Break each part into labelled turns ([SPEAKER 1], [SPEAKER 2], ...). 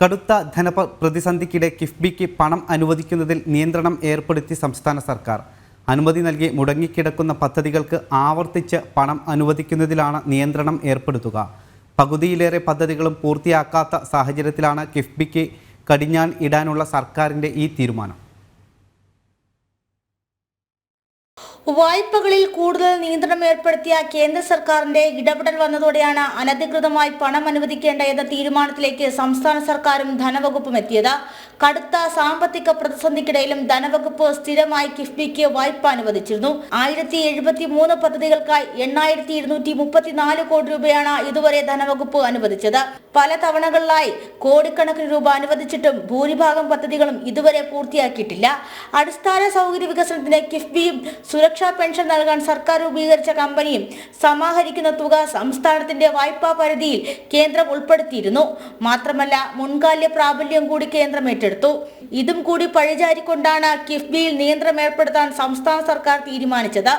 [SPEAKER 1] കടുത്ത ധനപ പ്രതിസന്ധിക്കിടെ കിഫ്ബിക്ക് പണം അനുവദിക്കുന്നതിൽ നിയന്ത്രണം ഏർപ്പെടുത്തി സംസ്ഥാന സർക്കാർ. അനുമതി നൽകി മുടങ്ങിക്കിടക്കുന്ന പദ്ധതികൾക്ക് ആവർത്തിച്ച് പണം അനുവദിക്കുന്നതിലാണ് നിയന്ത്രണം ഏർപ്പെടുത്തുക. പകുതിയിലേറെ പദ്ധതികളും പൂർത്തിയാക്കാത്ത സാഹചര്യത്തിലാണ് കിഫ്ബിക്ക് കടിഞ്ഞാൻ ഇടാനുള്ള സർക്കാരിന്റെ ഈ തീരുമാനം.
[SPEAKER 2] വായ്പകളിൽ കൂടുതൽ നിയന്ത്രണം ഏർപ്പെടുത്തിയ കേന്ദ്ര സർക്കാരിന്റെ ഇടപെടൽ വന്നതോടെയാണ് അനധികൃതമായി പണം അനുവദിക്കേണ്ട എന്ന തീരുമാനത്തിലേക്ക് സംസ്ഥാന സർക്കാരും ധനവകുപ്പും എത്തിയത്. കടുത്ത സാമ്പത്തിക പ്രതിസന്ധിക്കിടയിലും ധനവകുപ്പ് സ്ഥിരമായി കിഫ്ബിക്ക് വായ്പ അനുവദിച്ചിരുന്നു. ആയിരത്തി എഴുപത്തി മൂന്ന് പദ്ധതികൾക്കായി എണ്ണായിരത്തി ഇരുന്നൂറ്റി മുപ്പത്തിനാല് കോടി രൂപയാണ് ഇതുവരെ ധനവകുപ്പ് അനുവദിച്ചത്. പല തവണകളിലായി കോടിക്കണക്കിന് രൂപ അനുവദിച്ചിട്ടും ഭൂരിഭാഗം പദ്ധതികളും ഇതുവരെ പൂർത്തിയാക്കിയിട്ടില്ല. അടിസ്ഥാന സൗകര്യ വികസനത്തിന് കിഫ്ബിയും സുരക്ഷാ പെൻഷൻ നൽകാൻ സർക്കാർ രൂപീകരിച്ച കമ്പനിയും സമാഹരിക്കുന്ന തുക സംസ്ഥാനത്തിന്റെ വായ്പാ പരിധിയിൽ കേന്ദ്രം ഉൾപ്പെടുത്തിയിരുന്നു. മാത്രമല്ല മുൻകാല പ്രാബല്യം കൂടി കേന്ദ്രം ഏറ്റെടുത്തു. ഇതും കൂടി പഴിചാരിക്കൊണ്ടാണ് കിഫ്ബിയിൽ നിയന്ത്രണം ഏർപ്പെടുത്താൻ സംസ്ഥാന സർക്കാർ തീരുമാനിച്ചത്.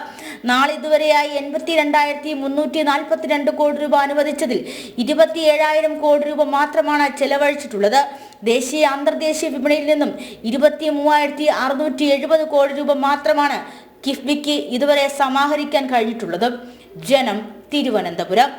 [SPEAKER 2] നാളെ ഇതുവരെയായി എൺപത്തി രണ്ടായിരത്തി മുന്നൂറ്റി നാൽപ്പത്തിരണ്ട് കോടി രൂപ അനുവദിച്ചതിൽ ഇരുപത്തി ഏഴായിരം കോടി രൂപ മാത്രമാണ് ചെലവഴിച്ചിട്ടുള്ളത്. ദേശീയ അന്തർദേശീയ വിപണിയിൽ നിന്നും ഇരുപത്തി മൂവായിരത്തി അറുന്നൂറ്റി എഴുപത് കോടി രൂപ മാത്രമാണ് കിഫ്ബിക്ക് ഇതുവരെ സമാഹരിക്കാൻ കഴിഞ്ഞിട്ടുള്ളത് ജനം തിരുവനന്തപുരം.